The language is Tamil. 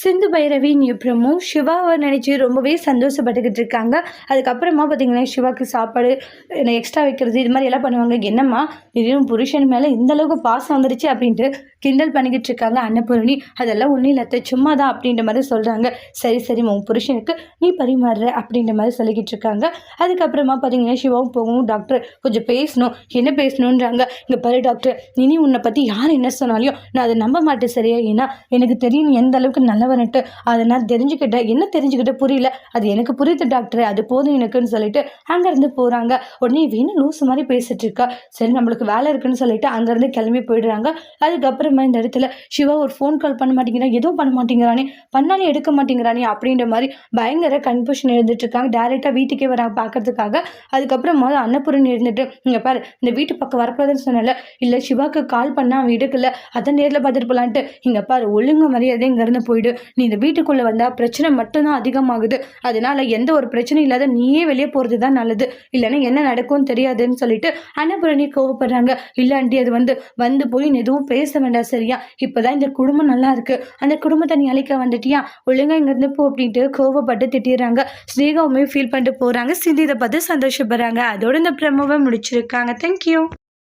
சிந்து பைரவி நியூப்ரமும் சிவாவை நினச்சி ரொம்பவே சந்தோஷப்பட்டுக்கிட்டு இருக்காங்க. அதுக்கப்புறமா பார்த்தீங்கன்னா சிவாக்கு சாப்பாடு எக்ஸ்ட்ரா வைக்கிறது இது மாதிரி எல்லாம் பண்ணுவாங்க. என்னம்மா இதுவும் புருஷன் மேலே இந்த அளவுக்கு பாசம் வந்துருச்சு அப்படின்ட்டு கிண்டல் பண்ணிக்கிட்டு இருக்காங்க அன்னபூரணி. அதெல்லாம் ஒன்றும் இல்லை சும்மா தான் அப்படின்ற மாதிரி சொல்கிறாங்க சரி சரி உன் புருஷனுக்கு நீ பரிமாறுற அப்படின்ற மாதிரி சொல்லிக்கிட்டு இருக்காங்க. அதுக்கப்புறமா பார்த்தீங்கன்னா சிவாவும் போகவும் டாக்டர் கொஞ்சம் பேசணும். என்ன பேசணுன்றாங்க இங்கே பாரு டாக்டர் இனி உன்னை பற்றி யார் என்ன சொன்னாலையும் நான் அதை நம்ப மாட்டேன் சரியா? ஏன்னா எனக்கு தெரியும் எந்த அளவுக்கு நல்ல கணவன்ட்டு. அதை நான் தெரிஞ்சுக்கிட்டேன். என்ன தெரிஞ்சுக்கிட்டேன்? புரியல. அது எனக்கு புரியுது டாக்டர். அது போதும் எனக்குன்னு சொல்லிட்டு அங்கேருந்து போகிறாங்க உடனே வீணு லூஸ் மாதிரி பேசிட்டு இருக்கா. சரி நம்மளுக்கு வேலை இருக்குன்னு சொல்லிட்டு அங்கேருந்து கிளம்பி போயிடுறாங்க. அதுக்கப்புறமா இந்த இடத்துல சிவா ஒரு ஃபோன் கால் பண்ண மாட்டேங்கிறான் எதுவும் பண்ண மாட்டேங்கிறானே. பண்ணாலும் எடுக்க மாட்டேங்கிறானே. அப்படின்ற மாதிரி பயங்கர கன்ஃபியூஷன் இருந்துட்டு இருக்காங்க. டேரெக்டாக வீட்டுக்கே வராங்க பார்க்கறதுக்காக. அதுக்கப்புறம் அதுக்கப்புறமா அன்னபூரணி இருந்துட்டு இங்கே பாரு இந்த வீட்டு பக்கம் வரக்கூடாதுன்னு சொன்னல இல்லை சிவாக்கு கால் பண்ணால் அவன் எடுக்கல. அதை நேரில் பார்த்துட்டு போலான்ட்டு. இங்கே பாரு ஒழுங்கு மரியாதை இங்கேருந்து போயிடு. நீ இந்த வீட்டுக்குள்ளே வந்தால் பிரச்சனை மட்டும்தான் அதிகமாகுது. அதனால எந்த ஒரு பிரச்சனையும் இல்லாத நீயே வெளியே போகிறது தான் நல்லது. இல்லைன்னா என்ன நடக்கும்னு தெரியாதுன்னு சொல்லிட்டு அன்னபூரணி கோவப்படுறாங்க. இல்லாண்டி அது வந்து வந்து போய் நீ எதுவும் பேச வேண்டாம் சரியா? இப்போதான் இந்த குடும்பம் நல்லா இருக்கு. அந்த குடும்பத்தை நீ அழைக்க வந்துட்டியா? ஒழுங்கா இங்கேருந்து போ அப்படின்ட்டு கோவப்பட்டு திட்டிடுறாங்க. ஸ்னேகாவுமே ஃபீல் பண்ணிட்டு போகிறாங்க சிந்தி இதை பார்த்து சந்தோஷப்படுறாங்க. அதோட இந்த பிரமவை முடிச்சிருக்காங்க. தேங்க்யூ